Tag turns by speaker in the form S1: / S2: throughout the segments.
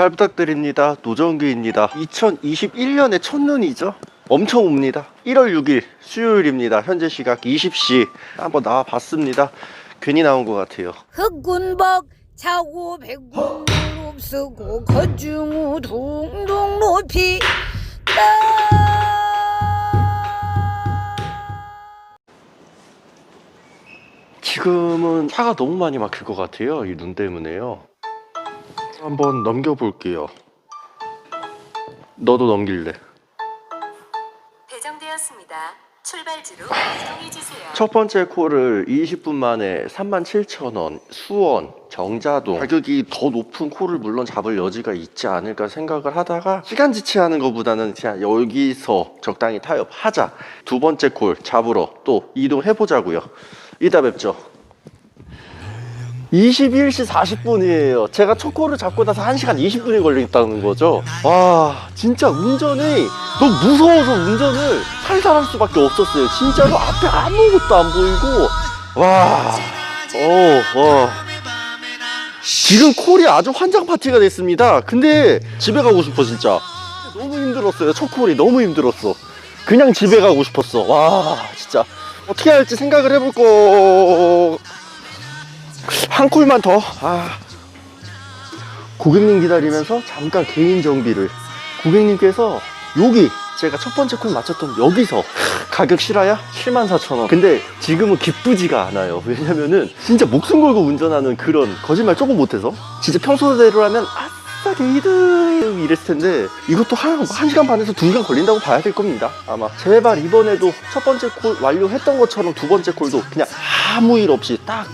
S1: 잘 부탁드립니다. 노정규입니다. 2021년의 첫눈이죠. 엄청 옵니다. 1월 6일 수요일입니다. 현재 시각 20시 한번 나와 봤습니다. 괜히 나온 것 같아요.
S2: 흑군박 차고 백군 롭쓰고 거중우 동동 높이
S1: 지금은 차가 너무 많이 막힐 것 같아요. 이 눈 때문에요. 한번 넘겨볼게요. 너도 넘길래.
S3: 배정되었습니다. 출발지로 이동해 주세요.
S1: 첫 번째 콜을 20분 만에 37,000원, 수원, 정자동 가격이 더 높은 콜을 물론 잡을 여지가 있지 않을까 생각을 하다가 시간 지체하는 것보다는 그냥 여기서 적당히 타협하자 두 번째 콜 잡으러 또 이동해 보자고요 이따 뵙죠 21시 40분이에요 제가 첫 콜을 잡고 나서 1시간 20분이 걸렸다는 거죠 와 진짜 운전이 너무 무서워서 운전을 살살 할 수밖에 없었어요 진짜로 앞에 아무것도 안 보이고 와 어, 와. 지금 콜이 아주 환장 파티가 됐습니다. 근데 집에 가고 싶어 진짜. 너무 힘들었어요. 첫 콜이 너무 힘들었어. 그냥 집에 가고 싶었어. 와 진짜 어떻게 할지 생각을 해볼 거. 한 콜만 더. 아. 고객님 기다리면서 잠깐 개인 정비를. 고객님께서 여기 제가 첫 번째 콜 맞췄던 여기서 가격 실화야? 74,000원. 근데 지금은 기쁘지가 않아요. 왜냐면은 진짜 목숨 걸고 운전하는 그런 거짓말 조금 못해서 진짜 평소대로라면 아싸 게이드 이랬을 텐데 이것도 한, 한 시간 반에서 두 시간 걸린다고 봐야 될 겁니다. 아마 제발 이번에도 첫 번째 콜 완료했던 것처럼 두 번째 콜도 그냥 아무 일 없이 딱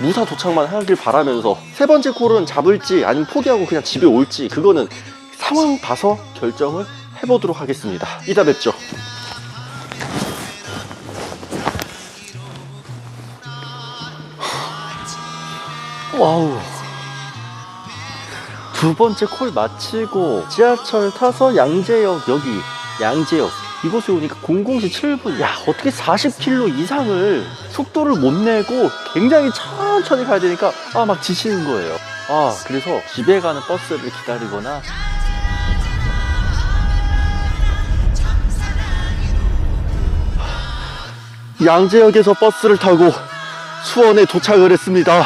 S1: 무사 도착만 하길 바라면서 세 번째 콜은 잡을지 아니면 포기하고 그냥 집에 올지 그거는 상황 봐서 결정을 해보도록 하겠습니다. 이따 뵙죠. 와우. 두 번째 콜 마치고 지하철 타서 양재역 여기 양재역 이곳에 오니까 00시 7분 야 어떻게 40km 이상을 속도를 못 내고 굉장히 천천히 가야 되니까 아 막 지치는 거예요 아 그래서 집에 가는 버스를 기다리거나 양재역에서 버스를 타고 수원에 도착을 했습니다.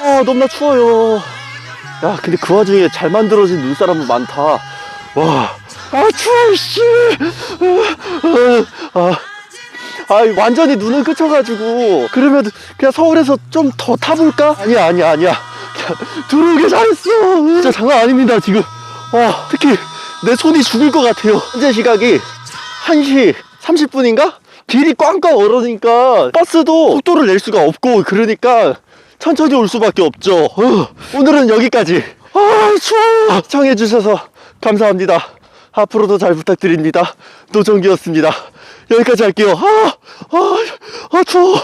S1: 아, 너무나 추워요. 야, 근데 그 와중에 잘 만들어진 눈사람은 많다. 와, 아, 추워, 씨. 아, 아, 아, 완전히 눈을 그쳐가지고. 그러면 그냥 서울에서 좀 더 타볼까? 아니야, 아니야, 아니야. 들어오게 잘했어. 진짜 장난 아닙니다, 지금. 와, 특히 내 손이 죽을 것 같아요. 현재 시각이 1시 30분인가? 길이 꽝꽝 얼으니까 버스도 속도를 낼 수가 없고 그러니까 천천히 올 수밖에 없죠. 어, 오늘은 여기까지. 아, 추워. 시청해주셔서 감사합니다. 앞으로도 잘 부탁드립니다. 노정기였습니다. 여기까지 할게요. 아, 아, 아, 추워.